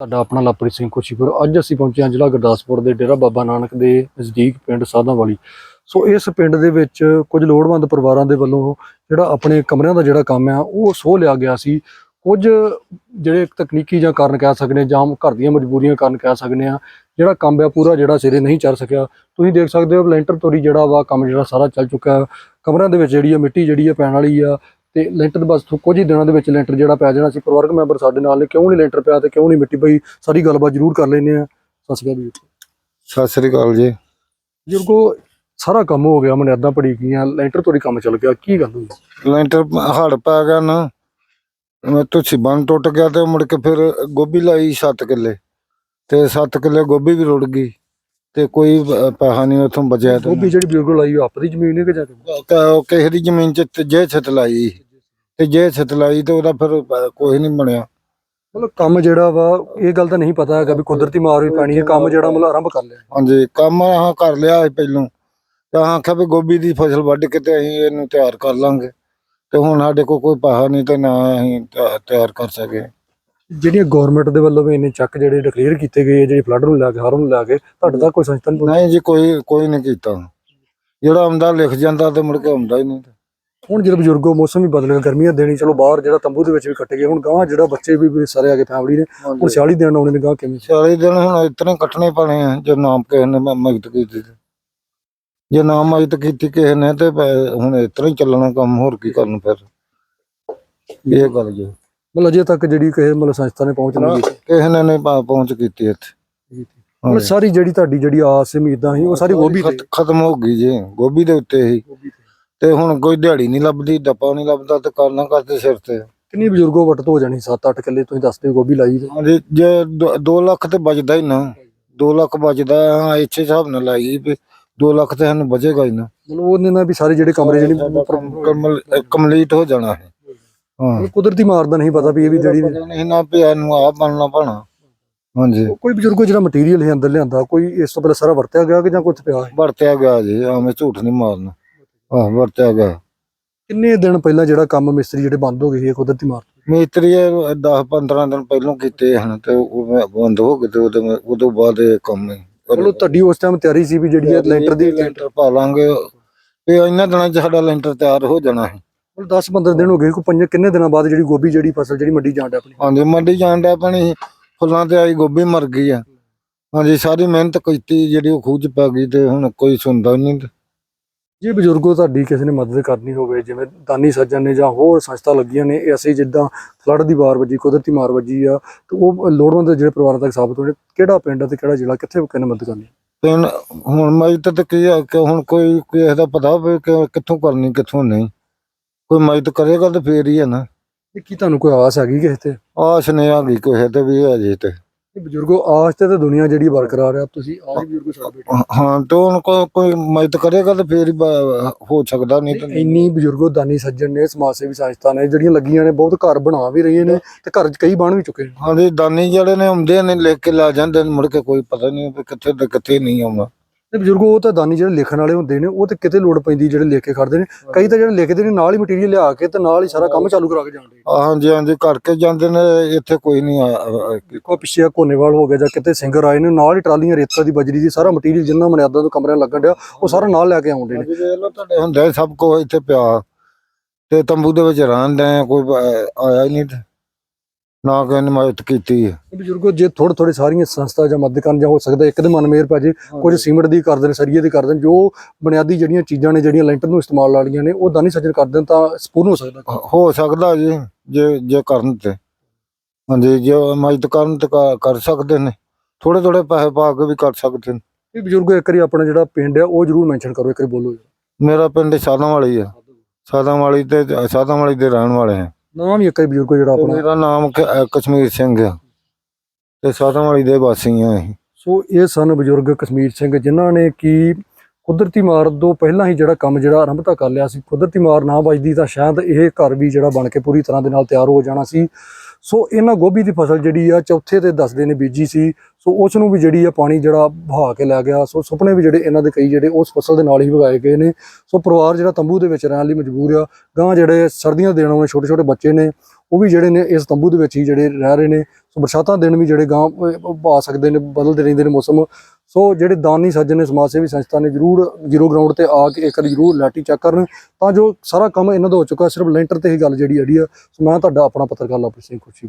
ਤੁਹਾਡਾ ਆਪਣਾ ਲਵਪ੍ਰੀਤ ਸਿੰਘ ਖੁਸ਼ੀਪੁਰ। ਅੱਜ ਅਸੀਂ ਪਹੁੰਚੇ ਹਾਂ ਜ਼ਿਲ੍ਹਾ ਗੁਰਦਾਸਪੁਰ ਦੇ ਡੇਰਾ ਬਾਬਾ ਨਾਨਕ ਦੇ ਨਜ਼ਦੀਕ ਪਿੰਡ ਸਾਧਾਂ ਵਾਲੀ ਸੋ ਇਸ ਪਿੰਡ ਦੇ ਵਿੱਚ ਕੁਝ ਲੋੜਵੰਦ ਪਰਿਵਾਰਾਂ ਦੇ ਵੱਲੋਂ ਜਿਹੜਾ ਆਪਣੇ ਕਮਰਿਆਂ ਦਾ ਜਿਹੜਾ ਕੰਮ ਆ ਉਹ ਸੋਹ ਲਿਆ ਗਿਆ ਸੀ। ਕੁਝ ਜਿਹੜੇ ਤਕਨੀਕੀ ਜਾਂ ਕਾਰਨ ਕਹਿ ਸਕਦੇ ਹਾਂ, ਜਾਂ ਘਰ ਦੀਆਂ ਮਜਬੂਰੀਆਂ ਕਾਰਨ ਕਹਿ ਸਕਦੇ ਆ ਜਿਹੜਾ ਕੰਮ ਆ ਪੂਰਾ ਜਿਹੜਾ ਸਿਰੇ ਨਹੀਂ ਚੱਲ ਸਕਿਆ। ਤੁਸੀਂ ਦੇਖ ਸਕਦੇ ਹੋ ਲੈਂਟਰ ਤੋਰੀ ਜਿਹੜਾ ਵਾ ਕੰਮ ਜਿਹੜਾ ਸਾਰਾ ਚੱਲ ਚੁੱਕਾ। ਕਮਰਿਆਂ ਦੇ ਵਿੱਚ ਜਿਹੜੀ ਆ ਮਿੱਟੀ ਜਿਹੜੀ ਆ ਪੈਣ ਵਾਲੀ ਆ ਤੇ ਲੈਂਟਰ ਬਸ ਕੁਝ ਹੀ ਦਿਨਾਂ ਦੇ ਵਿੱਚ ਲੈਂਟਰ ਜਿਹੜਾ ਪੈ ਜਾਣਾ ਸੀ। ਪਰਿਵਾਰਕ ਮੈਂਬਰ ਸਾਡੇ ਨਾਲ ਨੇ। ਕਿਉਂ ਨਹੀਂ ਲੈਂਟਰ ਪਿਆ ਤੇ ਕਿਉਂ ਨਹੀਂ ਮਿੱਟੀ ਪਈ? ਸਾਰੀ ਗੱਲਬਾਤ ਜ਼ਰੂਰ ਕਰ ਲੈਨੇ ਆ ਸਤਿ ਸ਼੍ਰੀ ਅਕਾਲ ਜੀ। ਸਤਿ ਸ੍ਰੀ ਅਕਾਲ ਜੀ। ਜੁਰਗੋ ਸਾਰਾ ਕੰਮ ਹੋ ਗਿਆ ਮਨਿਆਦਾਂ ਪੜੀ ਗਈਆਂ। ਲੈਂਟਰ ਤੋਰੀ ਕੰਮ ਚੱਲ ਗਿਆ। ਕੀ ਗੱਲ ਹੋਈ? ਲੈਂਟਰ ਹੜ ਪੈ ਗਿਆ ਨਾ ਮੈਂ ਤੁਸੀਂ ਬੰਨ ਟੁੱਟ ਗਿਆ ਤੇ ਮੁੜ ਕੇ ਫਿਰ ਗੋਭੀ ਲਾਈ 7 ਕਿੱਲੇ। ਤੇ 7 ਕਿੱਲੇ ਗੋਭੀ ਵੀ ਰੁੜ ਗਈ ਤੇ ਕੋਈ ਪੈਸਾ ਨਹੀਂ ਉਥੋਂ ਬਚਿਆ ਤੇ ਗੋਭੀ ਜਿਹੜੀ ਬਜ਼ੁਰਗ ਲਾਈ ਆਪਣੀ ਜ਼ਮੀਨ ਹੈ ਕਿ ਜਾ ਕੇ ਕਿਸੇ ਦੀ ਜ਼ਮੀਨ ਚ ਜੇ ਛਤ ਲਾਈ। ਤੇ ਜੇ ਛਤ ਲਾਈ ਤੇ ਉਹਦਾ ਫਿਰ ਕੋਈ ਨਹੀਂ ਬਣਿਆ। ਮਤਲਬ ਕੰਮ ਜਿਹੜਾ ਵਾ ਇਹ ਗੱਲ ਤਾਂ ਨਹੀਂ ਪਤਾ ਹੈਗਾ ਵੀ ਕੁਦਰਤੀ ਮਾਰ ਵੀ ਪੈਣੀ ਹੈ ਕੰਮ ਜਿਹੜਾ ਮਤਲਬ ਆਰੰਭ ਕਰ ਲਿਆ। ਹਾਂਜੀ ਕੰਮ ਆਹ ਕਰ ਲਿਆ ਸੀ ਪਹਿਲੋਂ। ਤਾਂ ਆਖਿਆ ਵੀ ਗੋਭੀ ਦੀ ਫਸਲ ਵੱਢ ਕੇ ਤੇ ਅਸੀਂ ਇਹਨੂੰ ਤਿਆਰ ਕਰ ਲਾਂਗੇ। ਤੇ ਹੁਣ ਸਾਡੇ ਕੋਲ ਕੋਈ ਪੈਸਾ ਨਹੀਂ ਤੇ ਨਾ ਅਸੀਂ ਤਿਆ- ਤਿਆਰ ਕਰ ਸਕੇ। ਜਿਹੜੀਆਂ ਗਵਰਨਮੈਂਟ ਦੇ ਵੱਲੋਂ ਵੀ ਇੰਨੇ ਚੱਕ ਜਿਹੜੇ ਡਿਕਲੇਅਰ ਕੀਤੇ ਗਏ ਆ, ਜਿਹੜੇ ਫਲੱਡ ਨੂੰ ਲੈ ਕੇ ਹਰ ਨੂੰ ਲੈ ਕੇ ਤੁਹਾਡੇ ਤੱਕ ਕੋਈ ਸੰਸਥਾ ਨਹੀਂ ਪਹੁੰਚੀ? ਨਹੀਂ ਜੀ ਕੋਈ ਕੋਈ ਨਹੀਂ ਕੀਤਾ। ਜਿਹੜਾ ਆਉਂਦਾ ਲਿਖ ਜਾਂਦਾ ਤੇ ਮੁੜ ਕੇ ਆਉਂਦਾ ਹੀ ਨਹੀਂ। ਹੁਣ ਜਦੋਂ ਬਜ਼ੁਰਗੋ ਮੌਸਮ ਵੀ ਬਦਲ ਗਿਆ ਗਰਮੀਆਂ ਦੇਣੀ ਚਲੋ ਬਾਹਰ ਜਿਹੜਾ ਤੰਬੂ ਦੇ ਵਿੱਚ ਵੀ ਕੱਟੇ ਗਏ ਹੁਣ ਗਾਂ ਜਿਹੜਾ ਬੱਚੇ ਵੀ ਵੀ ਸਾਰੇ ਆ ਗਏ ਫੈਮਿਲੀ ਨੇ ਹੁਣ 40 ਦਿਨ ਆਉਣੇ ਨੇ ਗਾਂ ਕਿਵੇਂ? 40 ਦਿਨ ਹੁਣ ਇਤਨੇ ਕੱਟਣੇ ਪੈਣੇ ਆ ਜੇ ਨਾਮ ਕਿਸੇ ਨੇ ਮਦਦ ਕੀਤੀ ਜੇ ਨਾ ਮਦਦ ਕੀਤੀ ਕਿਸੇ ਨੇ ਤੇ ਹੁਣ ਇਤਨਾ ਹੀ ਚੱਲਣਾ ਕੰਮ ਹੋਰ ਕੀ ਕਰਨ ਫਿਰ? ਇਹ ਗੱਲ ਜੀ। ਮਤਲਬ ਅਜੇ ਤੱਕ ਜਿਹੜੀ ਕਿਸੇ ਮਤਲਬ ਸੰਸਥਾ ਨੇ ਪਹੁੰਚ ਨਹੀਂ ਕੀਤੀ। ਕਿਸੇ ਨੇ ਨਹੀਂ ਪਹੁੰਚ ਕੀਤੀ ਇੱਥੇ। ਮਤਲਬ ਸਾਰੀ ਜਿਹੜੀ ਤੁਹਾਡੀ ਜਿਹੜੀ ਆਸ ਉਮੀਦਾਂ ਸੀ ਉਹ ਸਾਰੀ ਗੋਭੀ ਖਤਮ ਹੋ ਗਈ ਜੀ ਗੋਭੀ ਦੇ ਉੱਤੇ ਹੀ। ਤੇ ਹੁਣ ਕੋਈ ਦਿਹਾੜੀ ਨਹੀਂ ਲੱਭਦੀ ਡੱਪਾ ਨਹੀਂ ਲੱਭਦਾ ਤੇ ਕਰਨਾ ਕਰਦੇ ਸਿਰ ਤੇ? ਕਿੰਨੀ ਬਜ਼ੁਰਗੋ ਵਟਤ ਹੋ ਜਾਣੀ 7-8 ਕਿੱਲੇ ਤੁਸੀਂ ਦੱਸਦੇ ਹੋ ਗੋਭੀ ਲਾਈ ਤੇ। ਹਾਂਜੀ ਜੇ 2 ਲੱਖ ਤੇ ਬਚਦਾ ਹੀ ਨਾ। 2 ਲੱਖ ਬਚਦਾ ਹਾਂ ਇੱਥੇ ਹਿਸਾਬ ਨਾਲ ਲਾਈ ਵੀ 2 ਲੱਖ ਤੇ ਸਾਨੂੰ ਬਚੇਗਾ ਹੀ ਨਾ। ਮਤਲਬ ਉਹਨੇ ਨਾਲ ਵੀ ਸਾਰੇ ਜਿਹੜੇ ਕਮਰੇ ਜਿਹੜੀ ਕੰਪਲੀਟ ਹੋ ਜਾਣਾ ਹੈ। ਹਾਂ। ਕੁਦਰਤੀ ਮਾਰ ਦਾ ਨਹੀਂ ਪਤਾ ਵੀ ਇਹ ਵੀ ਜਿਹੜੀ ਨਹੀਂ ਨਾ ਪਿਆ ਨੂੰ ਆ ਬਣਨਾ ਪੈਣਾ। ਹਾਂਜੀ। ਕੋਈ ਬਜ਼ੁਰਗੋ ਜਿਹੜਾ ਮਟੀਰੀਅਲ ਹੈ ਅੰਦਰ ਲਿਆਂਦਾ ਕੋਈ ਇਸ ਤੋਂ ਪਹਿਲਾਂ ਸਾਰਾ ਵਰਤਿਆ ਗਿਆ ਕਿ ਜਾਂ ਕੁਝ ਪਿਆ ਹੈ? ਵਰਤਿਆ ਗਿਆ ਜੀ ਐਵੇਂ ਝੂਠ ਨਹੀਂ ਮਾਰਨਾ। ਆਹ ਵਰਤਿਆ ਗਿਆ ਕਿੰਨੇ ਦਿਨ ਪਹਿਲਾਂ ਜਿਹੜਾ ਕੰਮ ਮਿਸਤਰੀ ਜਿਹੜੇ ਬੰਦ ਹੋ ਗਏ ਸੀ ਇਹ ਕੁਦਰਤੀ ਮਾਰ ਤੋਂ? ਮਿਸਤਰੀ 10 15 ਦਿਨ ਪਹਿਲਾਂ ਕੀਤੇ ਹਨ ਤੇ ਉਹ ਮੈਂ ਬੰਦ ਹੋ ਗਏ ਤੇ ਉਹਦੇ ਮੈਂ- ਉਦੋਂ ਬਾਅਦ ਇਹ ਕੰਮ ਹੀ ਮਤਲਬ ਤੁਹਾਡੀ ਉਸ ਟਾਈਮ ਤਿਆਰੀ ਸੀ ਵੀ ਜਿਹੜੀ ਇਹ ਲੈਂਟਰ ਦੀ ਲੈਂਟਰ ਪਾ ਲਾਂਗੇ। ਇਹ ਇਹਨਾਂ ਦਿਨਾਂ 'ਚ ਸਾਡਾ ਲੈਂਟਰ ਤਿਆਰ ਹੋ ਜਾਣਾ ਹੈ ਮਤਲਬ 10 15 ਦਿਨ ਹੋ ਗਏ ਕੋਈ ਪੰਜ ਕਿੰਨੇ ਦਿਨਾਂ ਬਾਅਦ ਜਿਹੜੀ ਗੋਭੀ ਜਿਹੜੀ ਫਸਲ ਜਿਹੜੀ ਮੰਡੀ ਜਾਣ ਡਿਆ ਆਪਣੀ? ਹਾਂਜੀ ਮੰਡੀ ਜਾਣ ਦਾ ਪਾਣੀ ਫੁੱਲਾਂ ਤੇ ਆਈ ਗੋਭੀ ਮਰ ਗਈ ਆ। ਹਾਂਜੀ ਸਾਰੀ ਮਿਹਨਤ ਕੀਤੀ ਜਿਹੜੀ ਉਹ ਖੂਜ ਪੈ ਗਈ ਤੇ ਹੁਣ ਕੋਈ ਸੁਣਦਾ ਹੀ ਨਹੀਂ। ਜੇ ਬਜ਼ੁਰਗੋ ਤੁਹਾਡੀ ਕਿਸੇ ਨੇ ਮਦਦ ਕਰਨੀ ਹੋਵੇ ਜਿਵੇਂ ਦਾਨੀ ਸੱਜਣ ਨੇ ਜਾਂ ਹੋਰ ਸੰਸਥਾ ਲੱਗੀਆਂ ਨੇ ਅਸੀਂ ਜਿੱਦਾਂ ਫਲੱਡ ਦੀ ਵਾਰ ਵੱਜੀ ਕੁਦਰਤੀ ਮਾਰ ਵੱਜੀ ਆ ਤੇ ਉਹ ਲੋੜਵੰਦ ਜਿਹੜੇ ਪਰਿਵਾਰਾਂ ਤੱਕ ਸਾਬਤ ਹੋਣੇ ਕਿਹੜਾ ਪਿੰਡ ਤੇ ਕਿਹੜਾ ਜ਼ਿਲ੍ਹਾ ਕਿੱਥੇ ਕਿਹਨੇ ਮਦਦ ਕਰਨੀ? ਤੇ ਹੁਣ- ਮਦਦ ਤੇ ਕੀ ਆ ਕਿ ਹੁਣ ਕੋਈ ਕਿਸੇ ਦਾ ਪਤਾ ਹੋਵੇ ਕਿ ਕਿੱਥੋਂ ਕਰਨੀ ਕਿੱਥੋਂ ਨਹੀਂ। ਕੋਈ ਮਦਦ ਕਰੇਗਾ ਤੇ ਫੇਰ ਹੀ ਹੈ ਨਾ। ਕੀ ਤੁਹਾਨੂੰ ਕੋਈ ਆਸ ਹੈਗੀ ਕਿਸੇ ਤੇ? ਆਸ ਨਹੀਂ ਗਈ ਕਿਸੇ ਤੇ ਵੀ ਹੈ ਜੀ ਇਹ ਬਜ਼ੁਰਗੋ ਆਸ ਤੇ ਤਾਂ ਦੁਨੀਆ ਜਿਹੜੀ ਬਰਕਰਾਰ ਆ ਤੁਸੀਂ ਆਜ ਬਜ਼ੁਰਗੋ ਛੱਡ ਬੈਠੇ ਹਾਂ ਤੇ ਹੁਣ ਕੋਈ ਕੋਈ ਮਦਦ ਕਰੇਗਾ ਤੇ ਫੇਰ ਹੀ ਬ- ਹੋ ਸਕਦਾ ਨਹੀਂ ਤੇ ਇੰਨੀ ਬਜ਼ੁਰਗੋ ਦਾਨੀ ਸੱਜਣ ਨੇ ਸਮਾਜ ਸੇਵੀ ਸੰਸਥਾ ਨੇ ਜਿਹੜੀਆਂ ਲੱਗੀਆਂ ਨੇ ਬਹੁਤ ਘਰ ਬਣਾ ਵੀ ਰਹੀਆਂ ਨੇ ਤੇ ਘਰ 'ਚ ਕਈ ਬਣ ਵੀ ਚੁੱਕੇ ਨੇ। ਹਾਂਜੀ ਦਾਨੀ ਜਿਹੜੇ ਨੇ ਆਉਂਦੇ ਨੇ ਲਿਖ ਕੇ ਲਾ ਜਾਂਦੇ ਨੇ ਮੁੜ ਕੇ ਕੋਈ ਪਤਾ ਨਹੀਂ ਵੀ ਕਿੱਥੇ ਤੇ ਕਿੱਥੇ ਨਹੀਂ ਆਉਣਾ ਤੇ ਬਜ਼ੁਰਗੋ ਉਹ ਤਾਂ ਦਾਨੀ ਜਿਹੜੇ ਲਿਖਣ ਵਾਲੇ ਹੁੰਦੇ ਨੇ ਉਹ ਤੇ ਕਿਤੇ ਲੋੜ ਪੈਂਦੀ ਜਿਹੜੇ ਲਿਖ ਕੇ ਖੜਦੇ ਨੇ। ਕਈ ਤਾਂ ਜਿਹੜੇ ਲਿਖਦੇ ਨੇ ਨਾਲ ਹੀ ਮਟੀਰੀਅਲ ਲਿਆ ਕੇ ਤੇ ਨਾਲ ਹੀ ਸਾਰਾ ਕੰਮ ਚਾਲੂ ਕਰਾ ਕੇ ਜਾਂਦੇ ਆਹ ਹਾਂਜੀ ਹਾਂਜੀ ਕਰਕੇ ਜਾਂਦੇ ਨੇ ਇੱਥੇ ਕੋਈ ਨਹੀਂ ਕੋ ਪਿੱਛੇ ਕੋਨੇਵਾਲ ਹੋ ਗਿਆ ਜਾਂ ਕਿਤੇ ਸਿੰਗਰ ਆਏ ਨੇ ਨਾਲ ਹੀ ਟਰਾਲੀਆਂ ਰੇਤਾ ਦੀ ਬਜਰੀ ਦੀ ਸਾਰਾ ਮਟੀਰੀਅਲ ਜਿੰਨਾ ਮਨਿਆਦਾਂ ਤੋਂ ਕਮਰਿਆਂ ਲੱਗਣ ਡਿਆ ਉਹ ਸਾਰਾ ਨਾਲ ਲੈ ਕੇ ਆਉਂਦੇ ਨੇ। ਹੁੰਦਾ ਸਭ ਕੁਝ ਇੱਥੇ ਪਿਆ। ਤੇ ਤੰਬੂ ਦੇ ਵਿੱਚ ਰਹਿੰਦੇ ਆ ਕੋਈ ਆਇਆ ਹੀ ਨਹੀਂ ਨਾ ਕੋਈ ਨੇ ਮਦਦ ਕੀਤੀ ਹੈ। ਬਜ਼ੁਰਗੋ ਜੇ ਥੋੜੇ ਥੋੜੇ ਸਾਰੀਆਂ ਸੰਸਥਾ ਜਾਂ ਮਦਦ ਕਰਨ ਜਾਂ ਹੋ ਸਕਦਾ ਇੱਕ ਦੇ ਮਨ ਮੇਰ ਪੈ ਜੇ ਕੁਝ ਸੀਮਿੰਟ ਦੀ ਕਰ ਦੇਣ ਸਰੀਏ ਦੀ ਕਰ ਦੇਣ ਜੋ ਬੁਨਿਆਦੀ ਜਿਹੜੀਆਂ ਚੀਜ਼ਾਂ ਨੇ ਜਿਹੜੀਆਂ ਲੈਂਟਰ ਨੂੰ ਇਸਤੇਮਾਲ ਵਾਲੀਆਂ ਨੇ ਉਹ ਦਾਨੀ ਸੱਜਣ ਕਰ ਦੇਣ ਤਾਂ ਸਪੂਰਨ ਹੋ ਸਕਦਾ। ਕੰਮ। ਹੋ ਸਕਦਾ ਜੀ ਜੇ ਜੇ ਕਰਨ ਤੇ। ਹਾਂਜੀ ਜੇ ਮਦਦ ਕਰਨ ਤੇ ਕਰ- ਕਰ ਸਕਦੇ ਨੇ। ਥੋੜੇ ਥੋੜੇ ਪੈਸੇ ਪਾ ਕੇ ਵੀ ਕਰ ਸਕਦੇ ਨੇ। ਇਹ ਬਜ਼ੁਰਗੋ ਇੱਕ ਵਾਰੀ ਆਪਣਾ ਜਿਹੜਾ ਪਿੰਡ ਆ ਉਹ ਜਰੂਰ ਮੈਂਸ਼ਨ ਕਰੋ ਇੱਕ ਵਾਰੀ ਬੋਲੋ ਮੇਰਾ ਪਿੰਡ ਸਾਦਾਂ ਵਾਲੀ ਆ। ਸਾਦਾਂ ਵਾਲੀ ਤੇ ਸਾਦਾਂ ਵਾਲੀ ਦੇ ਰਹਿਣ ਵਾਲੇ ਆ। ਨਾਮ ਹੀ ਇੱਕ ਬਜ਼ੁਰਗੋ ਜਿਹੜਾ ਆਪਣਾ। ਮੇਰਾ ਨਾਮ ਕ- ਕਸ਼ਮੀਰ ਸਿੰਘ ਆ। ਤੇ ਸਾਦਾਂ ਵਾਲੀ ਦੇ ਵਾਸੀ ਆ ਅਸੀਂ। ਸੋ ਇਹ ਸਨ ਬਜ਼ੁਰਗ ਕਸ਼ਮੀਰ ਸਿੰਘ ਜਿਨ੍ਹਾਂ ਨੇ ਕਿ ਕੁਦਰਤੀ ਮਾਰ ਤੋਂ ਪਹਿਲਾਂ ਹੀ ਜਿਹੜਾ ਕੰਮ ਜਿਹੜਾ ਆਰੰਭਤਾ ਕਰ ਲਿਆ ਸੀ। ਕੁਦਰਤੀ ਮਾਰ ਨਾ ਵੱਜਦੀ ਤਾਂ ਸ਼ਾਇਦ ਇਹ ਘਰ ਵੀ ਜਿਹੜਾ ਬਣ ਕੇ ਪੂਰੀ ਤਰ੍ਹਾਂ ਦੇ ਨਾਲ ਤਿਆਰ ਹੋ ਜਾਣਾ ਸੀ। ਸੋ ਇਹਨਾਂ ਗੋਭੀ ਦੀ ਫਸਲ ਜਿਹੜੀ ਆ ਚੌਥੇ ਤੇ ਦੱਸਦੇ ਨੇ ਬੀਜੀ ਸੀ, ਸੋ ਉਸ ਨੂੰ ਵੀ ਜਿਹੜੀ ਆ ਪਾਣੀ ਜਿਹੜਾ ਵਹਾ ਕੇ ਲੈ ਗਿਆ, ਸੋ ਸੁਪਨੇ ਵੀ ਜਿਹੜੇ ਇਹਨਾਂ ਦੇ ਕਈ ਜਿਹੜੇ ਉਸ ਫਸਲ ਦੇ ਨਾਲ ਹੀ ਵਗਾਏ ਗਏ ਨੇ, ਸੋ ਪਰਿਵਾਰ ਜਿਹੜਾ ਤੰਬੂ ਦੇ ਵਿੱਚ ਰਹਿਣ ਲਈ ਮਜਬੂਰ ਆ, ਗਾਂ ਜਿਹੜੇ ਸਰਦੀਆਂ ਦੇ ਦਿਨਾਂ ਛੋਟੇ ਛੋਟੇ ਬੱਚੇ ਨੇ, ਉਹ ਵੀ ਜਿਹੜੇ ਨੇ ਇਸ ਤੰਬੂ ਦੇ ਵਿੱਚ ਹੀ ਜਿਹੜੇ ਰਹਿ ਰਹੇ ਨੇ, ਸੋ ਬਰਸਾਤਾਂ ਦਿਨ ਵੀ ਜਿਹੜੇ ਗਾਂ ਆ ਸਕਦੇ ਨੇ, ਬਦਲਦੇ ਰਹਿੰਦੇ ਨੇ ਮੌਸਮ ਸੋ ਜਿਹੜੇ ਦਾਨੀ ਸੱਜਣ ਨੇ ਸਮਾਜ ਸੇਵੀ ਸੰਸਥਾ ਨੇ ਜਰੂਰ ਜ਼ੀਰੋ ਗਰਾਊਂਡ ਤੇ ਆ ਕੇ ਇੱਕ ਵਾਰੀ ਜਰੂਰ ਲੈਟੀ ਚੈੱਕ ਕਰਨ। ਤਾਂ ਜੋ ਸਾਰਾ ਕੰਮ ਇਹਨਾਂ ਦਾ ਹੋ ਚੁੱਕਾ, ਸਿਰਫ ਲੈਂਟਰ ਤੇ ਹੀ ਗੱਲ ਜਿਹੜੀ ਅੜੀ ਆ। ਸੋ ਮੈਂ ਤੁਹਾਡਾ ਆਪਣਾ ਪੱਤਰਕਾਰ ਲਵਪ੍ਰੀਤ ਸਿੰਘ ਖੁਸ਼ੀ